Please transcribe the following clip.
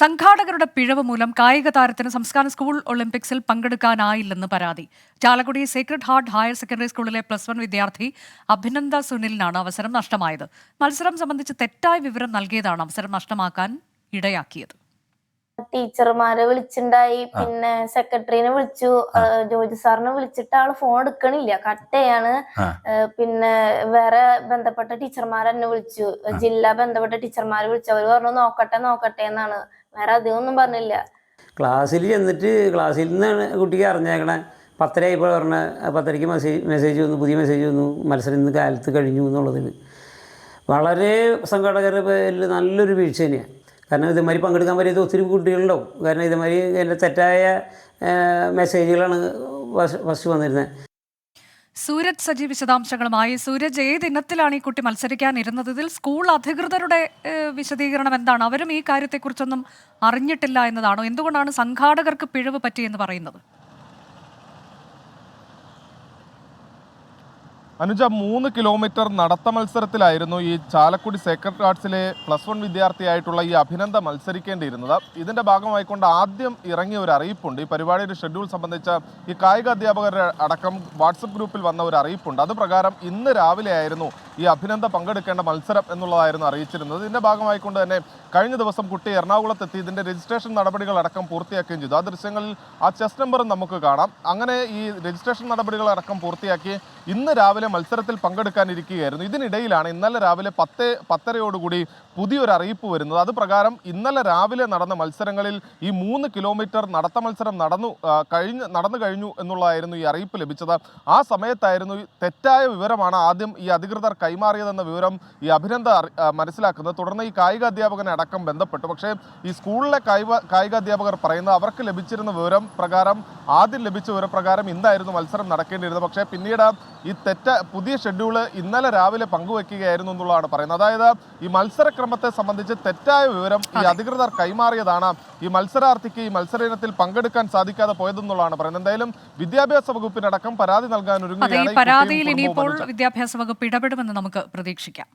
സംഘാടകരുടെ പിഴവ് മൂലം കായിക താരത്തിന് സംസ്ഥാന സ്കൂൾ ഒളിമ്പിക്സിൽ പങ്കെടുക്കാനായില്ലെന്ന് പരാതി. Chalakudy secret heart higher secondary സ്കൂളിലെ പ്ലസ് വൺ വിദ്യാർത്ഥി അഭിനന്ദ സുനിലിനാണ് അവസരം നഷ്ടമായത്. മത്സരം സംബന്ധിച്ച് തെറ്റായ വിവരം നൽകിയതാണ് അവസരം നഷ്ടമാക്കാൻ ഇടയാക്കിയത്. ടീച്ചർമാരെ വിളിച്ചിണ്ടായി. പിന്നെ സെക്രട്ടറിനെ വിളിച്ചു. ജോജി സാറിനെ വിളിച്ചിട്ട് ആൾ ഫോൺ എടുക്കണില്ല. കട്ട് ചെയ്യാണ് പിന്നെ വേറെ ബന്ധപ്പെട്ട ടീച്ചർമാരെന്നെ വിളിച്ചു. ജില്ലാ ബന്ധപ്പെട്ട ടീച്ചർമാരെ വിളിച്ചു. അവർ പറഞ്ഞു നോക്കട്ടെ നോക്കട്ടെ എന്നാണ്. വേറെ അധികം ഒന്നും പറഞ്ഞില്ല. ക്ലാസ്സിൽ ചെന്നിട്ട് ക്ലാസ്സിൽ നിന്നാണ് കുട്ടിക്ക് അറിഞ്ഞേക്കണേ. പത്തരയായപ്പോൾ പറഞ്ഞ പത്തരയ്ക്ക് മെസ്സേജ് മെസ്സേജ് വന്നു പുതിയ മെസ്സേജ് വന്നു. മത്സരം ഇന്ന് കാലത്ത് കഴിഞ്ഞു എന്നുള്ളതിൽ വളരെ സംഘടകരുടെ പേരിൽ നല്ലൊരു വീഴ്ച തന്നെയാണ് കാരണം ഇതുമാതിരി പങ്കെടുക്കാൻ പറ്റിയത് ഒത്തിരി കുട്ടികളുണ്ടാവും. കാരണം ഇതുമാതിരി എന്റെ തെറ്റായ മെസ്സേജുകളാണ് ഫസ്റ്റ് വന്നിരുന്നത് സൂരജ് സജി വിശദാംശങ്ങളുമായി. സൂരജ് ഏത് ഇനത്തിലാണ് ഈ കുട്ടി മത്സരിക്കാനിരുന്നത്? ഇതിൽ സ്കൂൾ അധികൃതരുടെ വിശദീകരണം എന്താണ്? അവരും ഈ കാര്യത്തെക്കുറിച്ചൊന്നും അറിഞ്ഞിട്ടില്ല എന്നതാണോ? എന്തുകൊണ്ടാണ് സംഘാടകർക്ക് പിഴവ് പറ്റിയെന്ന് പറയുന്നത്? അനുജ മൂന്ന് കിലോമീറ്റർ നടത്ത മത്സരത്തിലായിരുന്നു ഈ ചാലക്കുടി സേക്രഡ് ആർട്സിലെ പ്ലസ് വൺ വിദ്യാർത്ഥിയായിട്ടുള്ള ഈ അഭിനന്ദ മത്സരിക്കേണ്ടിയിരുന്നത്. ഇതിന്റെ ഭാഗമായിക്കൊണ്ട് ആദ്യം ഇറങ്ങിയ ഒരു അറിയിപ്പുണ്ട്. ഈ പരിപാടിയുടെ ഷെഡ്യൂൾ സംബന്ധിച്ച ഈ കായിക അധ്യാപകരുടെ അടക്കം വാട്സപ്പ് ഗ്രൂപ്പിൽ വന്ന ഒരു അറിയിപ്പുണ്ട്. അത് പ്രകാരം ഇന്ന് രാവിലെ ആയിരുന്നു ഈ അഭിനന്ദ പങ്കെടുക്കേണ്ട മത്സരം എന്നുള്ളതായിരുന്നു അറിയിച്ചിരുന്നത്. ഇതിന്റെ ഭാഗമായിക്കൊണ്ട് തന്നെ കഴിഞ്ഞ ദിവസം കുട്ടി എറണാകുളത്തെത്തി ഇതിന്റെ രജിസ്ട്രേഷൻ നടപടികൾ അടക്കം പൂർത്തിയാക്കുകയും ചെയ്തു. ആ ദൃശ്യങ്ങളിൽ ആ ചെസ് നമ്പറും നമുക്ക് കാണാം. അങ്ങനെ ഈ രജിസ്ട്രേഷൻ നടപടികൾ അടക്കം പൂർത്തിയാക്കി ഇന്ന് രാവിലെ മത്സരത്തിൽ പങ്കെടുക്കാനിരിക്കുകയായിരുന്നു. ഇതിനിടയിലാണ് ഇന്നലെ രാവിലെ പത്ത് പത്തരയോടുകൂടി പുതിയൊരു അറിയിപ്പ് വരുന്നത്. അത് പ്രകാരം ഇന്നലെ രാവിലെ നടന്ന മത്സരങ്ങളിൽ ഈ മൂന്ന് കിലോമീറ്റർ നടത്ത മത്സരം നടന്നു കഴിഞ്ഞ് നടന്നു കഴിഞ്ഞു എന്നുള്ളതായിരുന്നു ഈ അറിയിപ്പ് ലഭിച്ചത്. ആ സമയത്തായിരുന്നു തെറ്റായ വിവരമാണ് ആദ്യം ഈ അധികൃതർ കൈമാറിയതെന്ന വിവരം ഈ അഭിനന്ദ മനസ്സിലാക്കുന്നത്. തുടർന്ന് ഈ കായിക അധ്യാപകനെ അടക്കം ബന്ധപ്പെട്ടു. പക്ഷേ ഈ സ്കൂളിലെ കായിക കായിക അധ്യാപകർ പറയുന്നത് അവർക്ക് ലഭിച്ചിരുന്ന വിവരം പ്രകാരം ആദ്യം ലഭിച്ച വിവരപ്രകാരം ഇന്നായിരുന്നു മത്സരം നടക്കേണ്ടിയിരുന്നത്. പക്ഷേ പിന്നീട് ഈ തെറ്റ പുതിയ ഷെഡ്യൂൾ ഇന്നലെ രാവിലെ പങ്കുവെക്കുകയായിരുന്നു എന്നുള്ളതാണ് പറയുന്നത്. അതായത് ഈ മത്സരക്രമത്തെ സംബന്ധിച്ച് തെറ്റായ വിവരം ഈ അധികൃതർ കൈമാറിയതാണ്. ഈ മത്സരാർത്ഥിക്ക് ഈ മത്സര ഇനത്തിൽ പങ്കെടുക്കാൻ സാധിക്കാതെ പോയതെന്നുള്ളതാണ് പറയുന്നത്. എന്തായാലും വിദ്യാഭ്യാസ വകുപ്പിനടക്കം പരാതി നൽകാൻ ഒരുങ്ങുകയാണ്. വിദ്യാഭ്യാസ വകുപ്പ് ഇടപെടുമെന്ന് നമുക്ക് പ്രതീക്ഷിക്കാം.